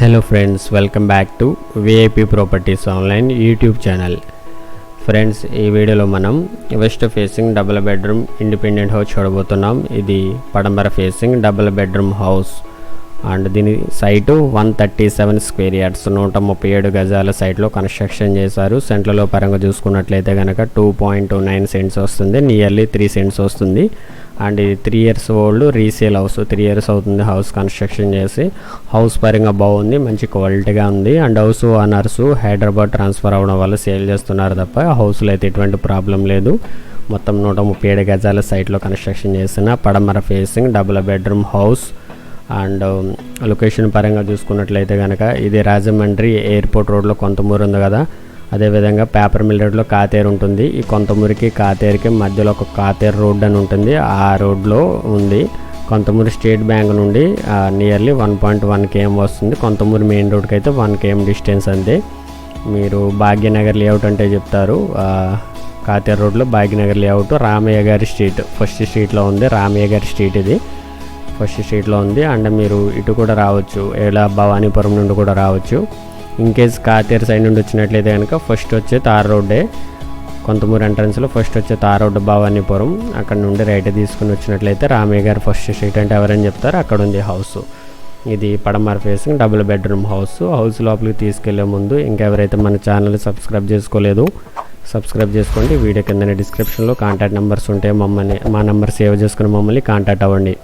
Hello friends welcome back to VIP properties online YouTube channel friends ఈ వీడియోలో మనం west facing double bedroom independent house చూడబోతున్నాం. ఇది పడంబర facing double bedroom house and దీని site one thirty seven square yards నూట ముప్పై ఏడు గజాల సైట్లో కన్స్ట్రక్షన్ చేశారు. సెంట్లలో పరంగా చూసుకున్నట్లయితే కనుక టూ పాయింట్ నైన్ సెంట్స్ వస్తుంది. నియర్లీ త్రీ సెంట్స్ వస్తుంది. అండ్ ఇది three years old resale house three years అవుతుంది హౌస్ కన్స్ట్రక్షన్ చేసి. హౌస్ పరంగా బాగుంది మంచి క్వాలిటీగా ఉంది. And house owners Hyderabad transfer అవ్వడం వల్ల సేల్ చేస్తున్నారు తప్ప హౌస్లో అయితే ఎటువంటి ప్రాబ్లం లేదు. మొత్తం నూట ముప్పై ఏడు గజాల సైట్లో కన్స్ట్రక్షన్ చేసిన పడమర facing double bedroom house and um, location పరంగా చూసుకున్నట్లయితే కనుక ఇది రాజమండ్రి ఎయిర్పోర్ట్ రోడ్లో కొంతమూరు ఉంది కదా. అదేవిధంగా పేపర్ మిల్ రోడ్లో కాతేరు ఉంటుంది. ఈ కొంతమూరికి కాతేరుకి మధ్యలో ఒక కాతేరు రోడ్ అని ఉంటుంది. ఆ రోడ్లో ఉంది. కొంతమూరి స్టేట్ బ్యాంక్ నుండి nearly one point one KM వస్తుంది. కొంతమూరి మెయిన్ రోడ్కి అయితే వన్ కేఎం డిస్టెన్స్ అంతే. మీరు భాగ్యనగర్ లేఅవుట్ అంటే చెప్తారు. కాతేరు రోడ్లో భాగ్యనగర్ లేఅవుట్ రామయ్య గారి స్ట్రీట్. ఫస్ట్ స్ట్రీట్లో ఉంది రామయ్య గారి స్ట్రీట్ ఇది. ఫస్ట్ స్ట్రీట్లో ఉంది. అండ్ మీరు ఇటు కూడా రావచ్చు. ఎలా భవానీపురం నుండి కూడా రావచ్చు. ఇన్ కేస్ కాతేరు సైడ్ నుండి వచ్చినట్లయితే కనుక ఫస్ట్ వచ్చే తార్ రోడ్డే కొంతమూరు ఎంట్రన్స్లో ఫస్ట్ వచ్చే తార్ రోడ్డు భవానీపురం. అక్కడ నుండి రైట్ తీసుకుని వచ్చినట్లయితే రామయ్య గారు ఫస్ట్ స్ట్రీట్ అంటే ఎవరని చెప్తారు అక్కడ ఉంది హౌస్ ఇది పడమర facing double bedroom house house లోపలికి తీసుకెళ్ళే ముందు ఇంకెవరైతే మన ఛానల్ సబ్స్క్రైబ్ చేసుకోలేదు సబ్స్క్రైబ్ చేసుకోండి. వీడియో కింద డిస్క్రిప్షన్లో కాంటాక్ట్ నెంబర్స్ ఉంటే మమ్మల్ని మా నెంబర్ సేవ్ చేసుకుని మమ్మల్ని కాంటాక్ట్ అవ్వండి.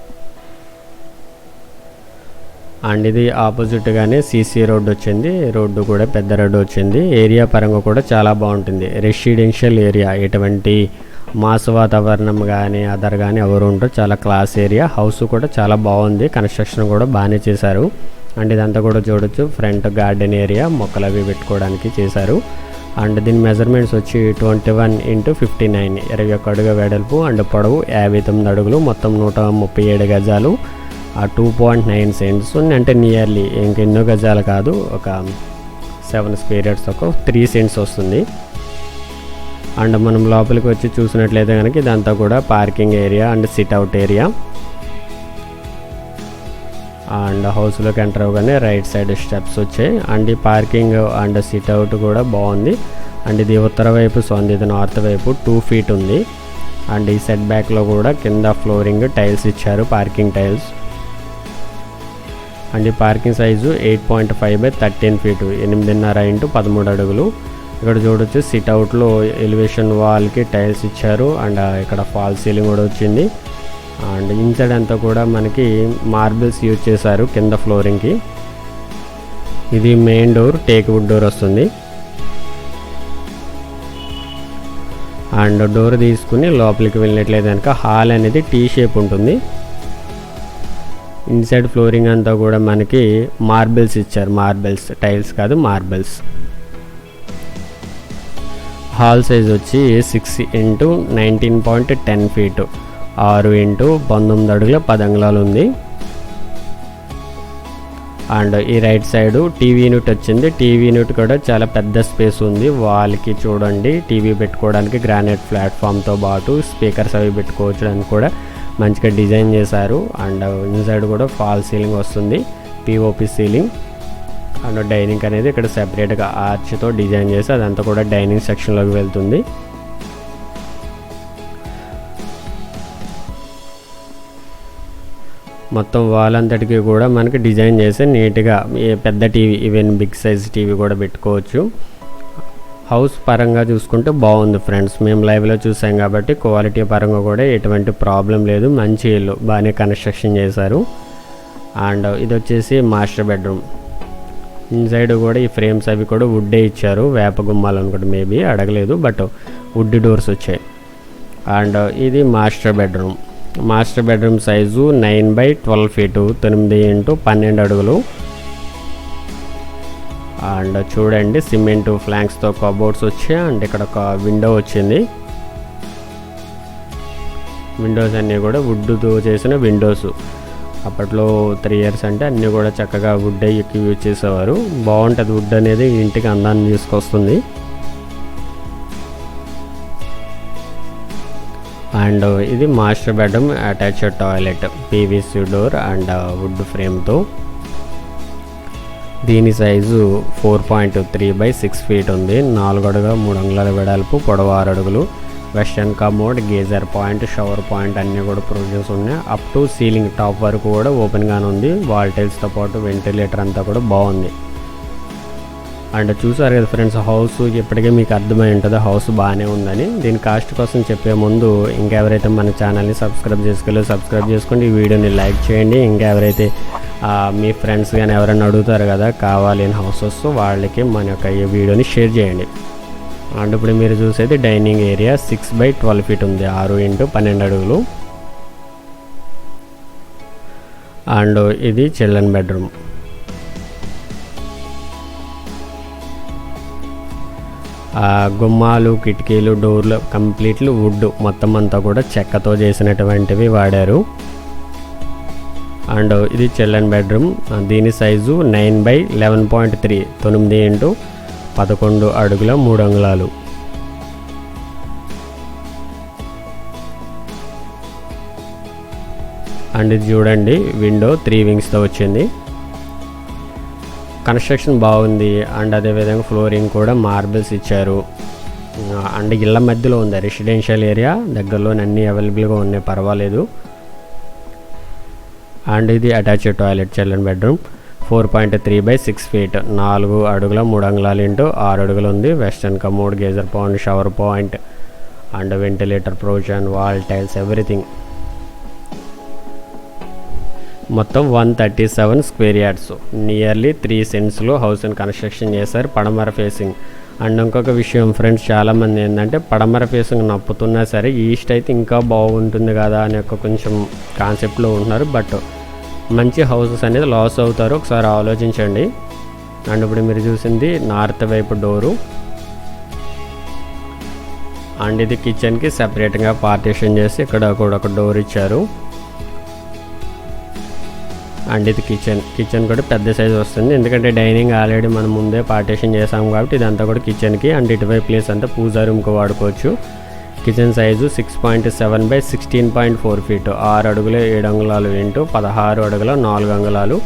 అండ్ ఇది ఆపోజిట్గానే సీసీ రోడ్డు వచ్చింది. రోడ్డు కూడా పెద్ద రోడ్డు వచ్చింది. ఏరియా పరంగా కూడా చాలా బాగుంటుంది. Residential area. ఎటువంటి మాస్ వాతావరణం కానీ అదర్ కానీ ఎవరు ఉంటారు చాలా క్లాస్ ఏరియా. హౌస్ కూడా చాలా బాగుంది. కన్స్ట్రక్షన్ కూడా బాగానే చేశారు. అండ్ ఇదంతా కూడా చూడొచ్చు. Front garden area. మొక్కలు అవి పెట్టుకోవడానికి చేశారు. అండ్ దీని మెజర్మెంట్స్ వచ్చి twenty one into fifty nine. ఇరవై ఒక్క అడుగు వెడల్పు అండ్ పొడవు యాభై తొమ్మిది అడుగులు. మొత్తం నూట ముప్పై ఏడు గజాలు. ఆ టూ పాయింట్ నైన్ సెంట్స్ అంటే నియర్లీ ఇంకెన్నో గజాలు కాదు. ఒక సెవెన్ స్క్వేర్ యార్డ్స్ ఒక త్రీ సెంట్స్ వస్తుంది. అండ్ మనం లోపలికి వచ్చి చూసినట్లయితే కనుక ఇదంతా కూడా parking area and sit out area and హౌస్లోకి ఎంటర్ అవ్వగానే రైట్ సైడ్ స్టెప్స్ వచ్చాయి. అండ్ ఈ పార్కింగ్ అండ్ సిట్ అవుట్ కూడా బాగుంది. అండ్ ఇది ఉత్తర వైపు సో ఇది నార్త్ వైపు టూ ఫీట్ ఉంది. అండ్ ఈ సెట్ బ్యాక్లో కూడా కింద ఫ్లోరింగ్ టైల్స్ ఇచ్చారు పార్కింగ్ టైల్స్ అండ్ ఈ parking size eight point five by thirteen feet ఎనిమిదిన్నర ఇంటూ పదమూడు అడుగులు. ఇక్కడ చూడొచ్చు సిట్ అవుట్లో ఎలివేషన్ వాల్కి టైల్స్ ఇచ్చారు అండ్ ఇక్కడ ఫాల్ సీలింగ్ కూడా వచ్చింది. అండ్ ఇన్సైడ్ అంతా కూడా మనకి మార్బుల్స్ యూజ్ చేశారు కింద ఫ్లోరింగ్కి ఇది main door teak wood door వస్తుంది. అండ్ డోర్ తీసుకుని లోపలికి వెళ్ళినట్లయితే కనుక హాల్ అనేది టీ షేప్ ఉంటుంది. ఇన్సైడ్ ఫ్లోరింగ్ అంతా కూడా మనకి మార్బుల్స్ ఇచ్చారు. మార్బుల్స్ టైల్స్ కాదు మార్బుల్స్ హాల్ సైజ్ వచ్చి six into nineteen point ten feet ఆరు ఇంటూ పంతొమ్మిది అడుగుల పది అంగుళాలు ఉంది. అండ్ ఈ రైట్ సైడ్ టీవీ యూనిట్ వచ్చింది. టీవీ యూనిట్ కూడా చాలా పెద్ద స్పేస్ ఉంది. వాల్కి చూడండి టీవీ పెట్టుకోవడానికి గ్రానైట్ ప్లాట్ఫామ్తో పాటు స్పీకర్స్ అవి పెట్టుకోవడానికి కూడా మంచిగా డిజైన్ చేశారు. అండ్ ఇన్సైడ్ కూడా ఫాల్ సీలింగ్ వస్తుంది. POP ceiling. అండ్ డైనింగ్ అనేది ఇక్కడ సెపరేట్గా ఆర్చ్తో డిజైన్ చేసి అదంతా కూడా డైనింగ్ సెక్షన్లోకి వెళ్తుంది. మొత్తం వాల్ అంతటికి కూడా మనకి డిజైన్ చేసి నీట్గా పెద్ద TV even big size TV కూడా పెట్టుకోవచ్చు. హౌస్ పరంగా చూసుకుంటే బాగుంది ఫ్రెండ్స్. మేము లైవ్లో చూసాం కాబట్టి క్వాలిటీ పరంగా కూడా ఎటువంటి ప్రాబ్లం లేదు. మంచి ఇల్లు బాగానే కన్స్ట్రక్షన్ చేశారు. అండ్ ఇది వచ్చేసి మాస్టర్ బెడ్రూమ్ ఇన్సైడ్ కూడా ఈ ఫ్రేమ్స్ అవి కూడా వుడ్డే ఇచ్చారు. వేప గుమ్మాలు అనుకుంటే మేబీ అడగలేదు బట్ వుడ్ డోర్స్ వచ్చాయి. అండ్ ఇది master bedroom master bedroom size nine by twelve feet తొమ్మిది ఇంటూ పన్నెండు అడుగులు. అండ్ చూడండి సిమెంట్ ఫ్లాంక్స్తో కబోర్డ్స్ వచ్చాయి. అండ్ ఇక్కడ ఒక విండో వచ్చింది. విండోస్ అన్నీ కూడా వుడ్తో చేసిన విండోస్. అప్పట్లో త్రీ ఇయర్స్ అంటే అన్నీ కూడా చక్కగా వుడ్ ఎక్కువ యూజ్ చేసేవారు. బాగుంటుంది వుడ్ అనేది ఇంటికి అందాన్ని తీసుకొస్తుంది. అండ్ ఇది master bedroom attached toilet PVC door and wood ఫ్రేమ్తో. దీని size four point three by six feet ఉంది. నాలుగు అడుగు మూడు అంగుళాల వెడల్పు పొడవు ఆరు అడుగులు. Western commode geyser point shower point అన్నీ కూడా ప్రొవిజన్స్ ఉన్నాయి. అప్ టు సీలింగ్ టాప్ వరకు కూడా ఓపెన్గానే ఉంది. వాల్ టైల్స్తో పాటు వెంటిలేటర్ అంతా కూడా బాగుంది. అండ్ చూసారు కదా ఫ్రెండ్స్ హౌస్ ఇప్పటికే మీకు అర్థమై ఉంటుంది. హౌస్ బాగానే ఉందని. దీని కాస్ట్ కోసం చెప్పే ముందు ఇంకెవరైతే మన ఛానల్ని సబ్స్క్రైబ్ చేసుకోలేదు సబ్స్క్రైబ్ చేసుకోండి. ఈ వీడియోని లైక్ చేయండి. ఇంకెవరైతే మీ ఫ్రెండ్స్ కానీ ఎవరైనా అడుగుతారు కదా కావాలి అని హౌసెస్ వాళ్ళకి మన యొక్క ఈ వీడియోని షేర్ చేయండి. అండ్ ఇప్పుడు మీరు చూసేది dining area six by twelve feet ఉంది ఆరు ఇంటూ పన్నెండు అడుగులు. అండ్ ఇది చిల్డ్రన్ బెడ్రూమ్ గుమ్మాలు కిటికీలు డోర్లు కంప్లీట్లు వుడ్ మొత్తం అంతా కూడా చెక్కతో చేసినటువంటివి వాడారు. అండ్ ఇది చిల్డ్రన్ బెడ్రూమ్. దీని size nine by eleven point three తొమ్మిది ఇంటూ పదకొండు అడుగుల మూడు అంగుళాలు. అండ్ ఇది చూడండి విండో త్రీ వింగ్స్తో వచ్చింది. కన్స్ట్రక్షన్ బాగుంది అండ్ అదేవిధంగా ఫ్లోరింగ్ కూడా మార్బుల్స్ ఇచ్చారు. అండ్ ఇళ్ళ మధ్యలో ఉంది రెసిడెన్షియల్ ఏరియా దగ్గరలో అన్నీ అవైలబుల్గా ఉన్నాయి పర్వాలేదు. అండ్ ఇది attached toilet children bedroom. Four point three by six feet. నాలుగు అడుగుల మూడు అంగుళాలు ఇంటూ ఆరు అడుగులు ఉంది. Western commode geyser point shower point and ventilator provision wall tiles everything. మొత్తం one thirty seven square yards. Nearly three సెంట్స్లో హౌస్ని కన్స్ట్రక్షన్ చేశారు. పడమర ఫేసింగ్. అండ్ ఇంకొక విషయం ఫ్రెండ్స్ చాలామంది ఏంటంటే పడమర ఫేసింగ్ నప్పుతున్నా సరే ఈస్ట్ అయితే ఇంకా బాగుంటుంది కదా అనే ఒక కొంచెం కాన్సెప్ట్లో ఉంటున్నారు. బట్ మంచి హౌసెస్ అనేది లాస్ అవుతారు. ఒకసారి ఆలోచించండి. అండ్ ఇప్పుడు మీరు చూసింది నార్త్ వైపు డోరు. అండ్ ఇది కిచెన్కి సపరేట్గా పార్టీషన్ చేసి ఇక్కడ కూడా ఒక డోర్ ఇచ్చారు. అండ్ ఇది కిచెన్. కిచెన్ కూడా పెద్ద సైజ్ వస్తుంది. ఎందుకంటే డైనింగ్ ఆల్రెడీ మనం ముందే పార్టీషన్ చేసాము కాబట్టి ఇదంతా కూడా కిచెన్కి అండ్ ఇటువైపు ప్లేస్ అంతా పూజా రూమ్కి వాడుకోవచ్చు. Kitchen size six point seven by sixteen point four feet. ఆరు అడుగులు ఏడు అంగుళాలు ఇంటూ పదహారు అడుగుల నాలుగు అంగుళాలు.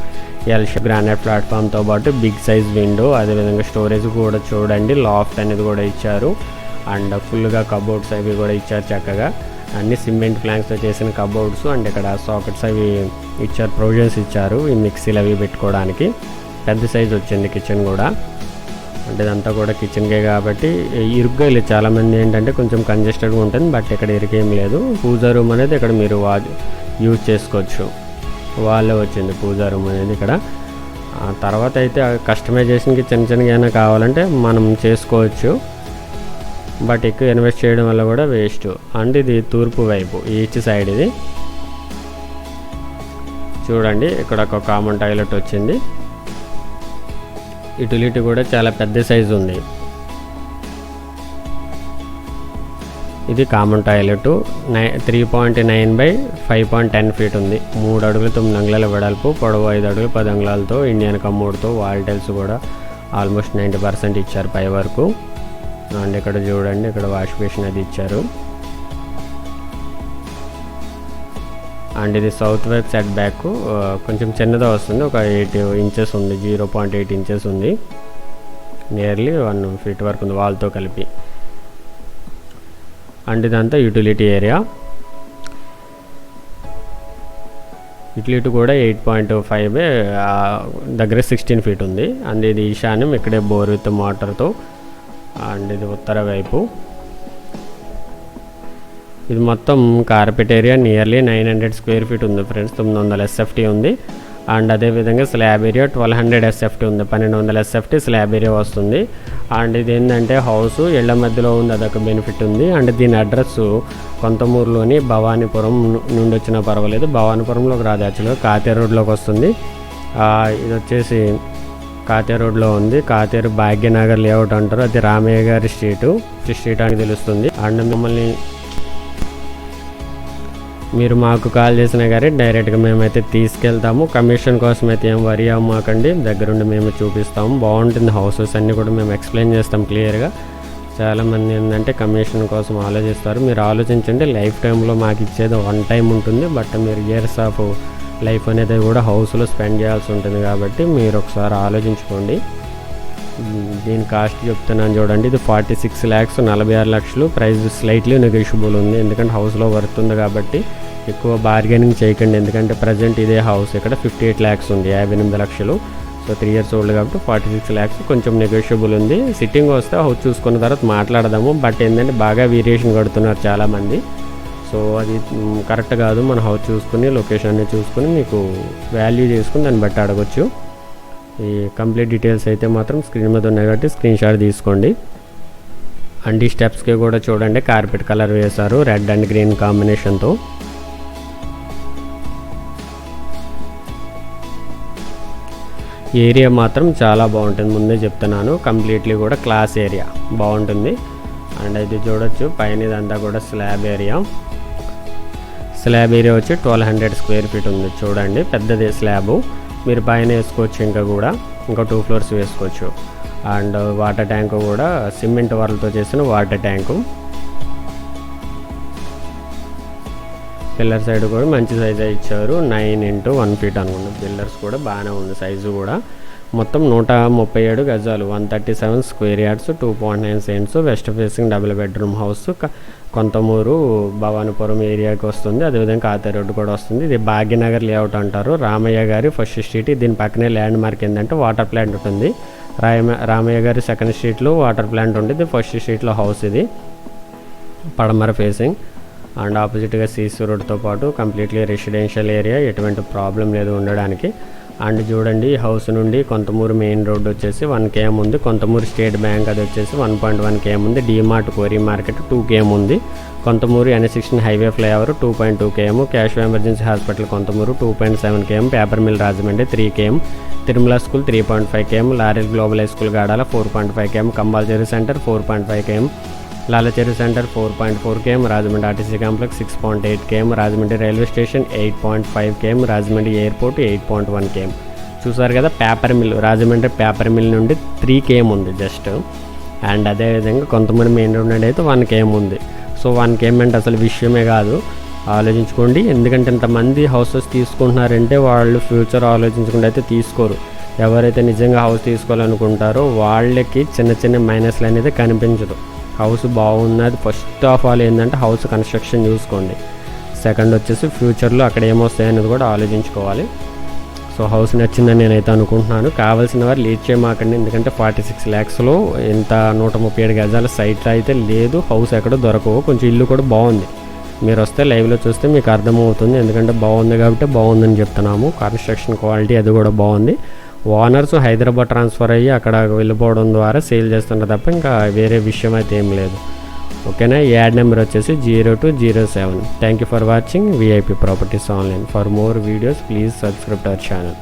ఎల్ షేప్ గ్రానైట్ ప్లాట్ఫామ్తో పాటు బిగ్ సైజ్ విండో అదేవిధంగా స్టోరేజ్ కూడా చూడండి. లాఫ్ట్ అనేది కూడా ఇచ్చారు. అండ్ ఫుల్గా కబోర్డ్స్ అవి కూడా ఇచ్చారు చక్కగా. అన్ని సిమెంట్ ప్లాంక్స్తో చేసిన కబోర్డ్స్ అండ్ ఇక్కడ సాకెట్స్ అవి ఇచ్చారు ప్రొవిజన్స్ ఇచ్చారు ఈ మిక్సీలు అవి పెట్టుకోవడానికి. పెద్ద సైజ్ వచ్చింది కిచెన్ కూడా. అంటే ఇదంతా కూడా కిచెన్కే కాబట్టి ఇరుగ్గా లేదు చాలామంది ఏంటంటే కొంచెం కంజెస్టెడ్గా ఉంటుంది బట్ ఇక్కడ ఇరుకేం లేదు. పూజా రూమ్ అనేది ఇక్కడ మీరు వా యూజ్ చేసుకోవచ్చు. వాళ్ళే వచ్చింది పూజా రూమ్ అనేది ఇక్కడ. తర్వాత అయితే కస్టమైజేషన్కి చిన్న చిన్నగా ఏమైనా కావాలంటే మనం చేసుకోవచ్చు. బట్ ఎక్కువ ఇన్వెస్ట్ చేయడం వల్ల కూడా వేస్ట్. అండ్ ఇది తూర్పు వైపు ఈస్ట్ సైడ్ ఇది. చూడండి ఇక్కడ ఒక కామన్ టాయిలెట్ వచ్చింది. యూటిలిటీ కూడా చాలా పెద్ద సైజు ఉంది. ఇది కామన్ టాయిలెట్. నై three point nine by five point ten feet ఉంది. మూడు అడుగులు తొమ్మిది అంగుళాల వెడల్పు పొడవు ఐదు అడుగులు పది అంగుళాలతో ఇండియన్ కమ్మోడ్తో వాల్ టైల్స్ కూడా ఆల్మోస్ట్ నైంటీ పర్సెంట్ ఇచ్చారు పై వరకు. అండ్ ఇక్కడ చూడండి ఇక్కడ వాష్ బేసిన్ అది ఇచ్చారు. అండ్ ఇది సౌత్ వైపు సెట్ బ్యాక్ కొంచెం చిన్నదే వస్తుంది ఒక ఎయిట్ ఇంచెస్ ఉంది జీరో పాయింట్ ఎయిట్ ఇంచెస్ ఉంది. నియర్లీ వన్ ఫీట్ వరకు ఉంది వాల్తో కలిపి. అండ్ ఇదంతా యూటిలిటీ ఏరియా యూటిలిటీ కూడా ఎయిట్ పాయింట్ ఫైవ్ దగ్గర సిక్స్టీన్ ఫీట్ ఉంది. అండ్ ఇది ఈశాన్యం ఇక్కడే బోర్ విత్ మోటార్తో. అండ్ ఇది ఉత్తర వైపు. ఇది మొత్తం carpet area nearly nine hundred square feet ఉంది ఫ్రెండ్స్ తొమ్మిది వందల ఎస్ఎఫ్టీ ఉంది. అండ్ అదేవిధంగా slab area twelve hundred SFT ఉంది పన్నెండు వందల ఎస్ఎఫ్టీ స్లాబ్ ఏరియా వస్తుంది. అండ్ ఇది ఏంటంటే హౌస్ ఇళ్ళ మధ్యలో ఉంది అదొక బెనిఫిట్ ఉంది. అండ్ దీని అడ్రస్ కొంతమూరులోని భవానీపురం నుండి వచ్చినా పర్వాలేదు. భవానీపురంలోకి రాదు యాక్చువల్గా కాతే రోడ్లోకి వస్తుంది. ఇది వచ్చేసి కాతేరు రోడ్లో ఉంది. కాతేరు భాగ్యనగర్ లేఅవుట్ అంటారు. అది రామయ్య గారి స్ట్రీటు. స్ట్రీట్ అని తెలుస్తుంది. అండ్ మిమ్మల్ని మీరు మాకు కాల్ చేసినా కానీ డైరెక్ట్గా మేమైతే తీసుకెళ్తాము. కమిషన్ కోసం అయితే ఏం వరి అవ్వమాకండి దగ్గరుండి మేము చూపిస్తాము. బాగుంటుంది హౌసెస్ అన్నీ కూడా మేము ఎక్స్ప్లెయిన్ చేస్తాం క్లియర్గా. చాలామంది ఏంటంటే కమిషన్ కోసం ఆలోచిస్తారు. మీరు ఆలోచించండి. లైఫ్ టైంలో మాకు ఇచ్చేది వన్ టైం ఉంటుంది. బట్ మీరు ఇయర్స్ ఆఫ్ లైఫ్ అనేది కూడా హౌస్లో స్పెండ్ చేయాల్సి ఉంటుంది కాబట్టి మీరు ఒకసారి ఆలోచించుకోండి. దీని కాస్ట్ చెప్తున్నాను చూడండి. ఇది ఫార్టీ సిక్స్ ల్యాక్స్ నలభై ఆరు లక్షలు. ప్రైస్ స్లైట్లీ నెగోషియబుల్ ఉంది. ఎందుకంటే హౌస్లో వర్త్ ఉంది కాబట్టి ఎక్కువ బార్గెనింగ్ చేయకండి. ఎందుకంటే ప్రజెంట్ ఇదే హౌస్. ఇక్కడ ఫిఫ్టీ ఎయిట్ ల్యాక్స్ ఉంది యాభై ఎనిమిది లక్షలు. సో త్రీ ఇయర్స్ ఓల్డ్ కాబట్టి ఫార్టీ సిక్స్ ల్యాక్స్ కొంచెం నెగోషియబుల్ ఉంది. సిట్టింగ్ వస్తే హౌస్ చూసుకున్న తర్వాత మాట్లాడదాము. బట్ ఏంటంటే బాగా వేరియేషన్ కడుతున్నారు చాలామంది. సో అది కరెక్ట్ కాదు. మన హౌస్ చూసుకుని లొకేషన్ని చూసుకుని మీకు వాల్యూ చేసుకుని దాన్ని బట్టి అడగచ్చు. ఈ కంప్లీట్ డీటెయిల్స్ అయితే మాత్రం స్క్రీన్ మీద ఉన్నాయి కాబట్టి స్క్రీన్ షాట్ తీసుకోండి. అండ్ ఈ స్టెప్స్కి కూడా చూడండి. కార్పెట్ కలర్ వేశారు. రెడ్ అండ్ గ్రీన్ కాంబినేషన్తో. ఏరియా మాత్రం చాలా బాగుంటుంది. ముందే చెప్తున్నాను. కంప్లీట్లీ కూడా క్లాస్ ఏరియా. బాగుంటుంది. అండ్ ఇది చూడొచ్చు. పైన ఇదంతా కూడా స్లాబ్ ఏరియా. స్లాబ్ ఏరియా వచ్చి ట్వెల్వ్ హండ్రెడ్ స్క్వేర్ ఫీట్ ఉంది. చూడండి పెద్దది స్లాబు. మీరు పైన వేసుకోవచ్చు ఇంకా కూడా. ఇంకా టూ ఫ్లోర్స్ వేసుకోవచ్చు. అండ్ వాటర్ ట్యాంక్ కూడా సిమెంట్ వాళ్ళతో చేసిన వాటర్ ట్యాంకు. పిల్లర్ సైడ్ కూడా మంచి సైజే ఇచ్చారు. నైన్ ఇంటూ వన్ ఫీట్ అనుకుంటా. పిల్లర్స్ కూడా బాగానే ఉంది సైజు కూడా. మొత్తం నూట ముప్పై ఏడు గజాలు. One thirty seven square yards two point nine cents west facing double bedroom house Kontamuru Bhavanipuram ఏరియాకి వస్తుంది. అదేవిధంగా కాతే రోడ్డు కూడా వస్తుంది. ఇది భాగ్యనగర్ లేఅవుట్ అంటారు. రామయ్య గారి ఫస్ట్ స్ట్రీట్. దీని పక్కనే ల్యాండ్ మార్క్ ఏంటంటే వాటర్ ప్లాంట్ ఉంటుంది. రామ రామయ్య గారి సెకండ్ స్ట్రీట్లో వాటర్ ప్లాంట్ ఉంటుంది. ఫస్ట్ స్ట్రీట్లో హౌస్ ఇది. పడమర ఫేసింగ్. అండ్ ఆపోజిట్గా సీసీ రోడ్తో పాటు కంప్లీట్లీ రెసిడెన్షియల్ ఏరియా. ఎటువంటి ప్రాబ్లం లేదు ఉండడానికి. అండ్ చూడండి హౌస్ నుండి కొంతమూరు మెయిన్ రోడ్ వచ్చేసి వన్ కేఎం ఉంది. కొంతమూరు స్టేట్ బ్యాంక్ అది వచ్చేసి వన్ పాయింట్ వన్ కేఎం ఉంది. డీమార్ట్ కోరీ మార్కెట్ టూ కేఎం ఉంది. Kontamuru N sixteen highway flyover two point two KM cash emergency hospital Kontamuru two point seven KM paper mill Rajahmundry three KM Tirumala school three point five KM Laurel Global High School Gadala four point five KM కంబాల్జరీ centre four point five KM Lalacheru centre four point four KM Rajahmundry RTC complex six point eight KM Rajahmundry railway station eight point five KM Rajahmundry airport eight point one KM. చూసారు కదా paper mill Rajahmundry paper mill నుండి three KM ఉంది just. And అదేవిధంగా కొంతమంది main road నుండి అయితే one KM ఉంది. So one KM అంటే అసలు విషయమే కాదు. ఆలోచించుకోండి ఎందుకంటే ఇంతమంది హౌసెస్ తీసుకుంటున్నారంటే వాళ్ళు ఫ్యూచర్ ఆలోచించకుండా అయితే తీసుకోరు. ఎవరైతే నిజంగా హౌస్ తీసుకోవాలనుకుంటారో వాళ్ళకి చిన్న చిన్న మైనస్లు అనేది కనిపించదు. హౌస్ బాగున్నది. ఫస్ట్ ఆఫ్ ఆల్ ఏంటంటే హౌస్ కన్స్ట్రక్షన్ చూసుకోండి. సెకండ్ వచ్చేసి ఫ్యూచర్లో అక్కడ ఏమొస్తాయి అనేది కూడా ఆలోచించుకోవాలి. సో హౌస్ నచ్చిందని నేనైతే అనుకుంటున్నాను. కావాల్సిన వారు లీడ్ చేయమాకండి. ఎందుకంటే ఫార్టీ సిక్స్ ల్యాక్స్లో ఇంత నూట ముప్పై ఏడు గజాల సైట్ అయితే లేదు. హౌస్ ఎక్కడ దొరకవు. కొంచెం ఇల్లు కూడా బాగుంది. మీరు వస్తే లైవ్లో చూస్తే మీకు అర్థమవుతుంది. ఎందుకంటే బాగుంది కాబట్టి బాగుందని చెప్తున్నాము. కన్స్ట్రక్షన్ క్వాలిటీ అది కూడా బాగుంది. ఓనర్స్ హైదరాబాద్ ట్రాన్స్ఫర్ అయ్యి అక్కడ వెళ్ళిపోవడం ద్వారా సేల్ చేస్తున్నారు తప్ప ఇంకా వేరే విషయం అయితే ఏం లేదు. ఓకేనా? ఈ యాడ్ నెంబర్ వచ్చేసి zero two zero seven. Thank you for watching. VIP properties online. For more videos please subscribe our channel.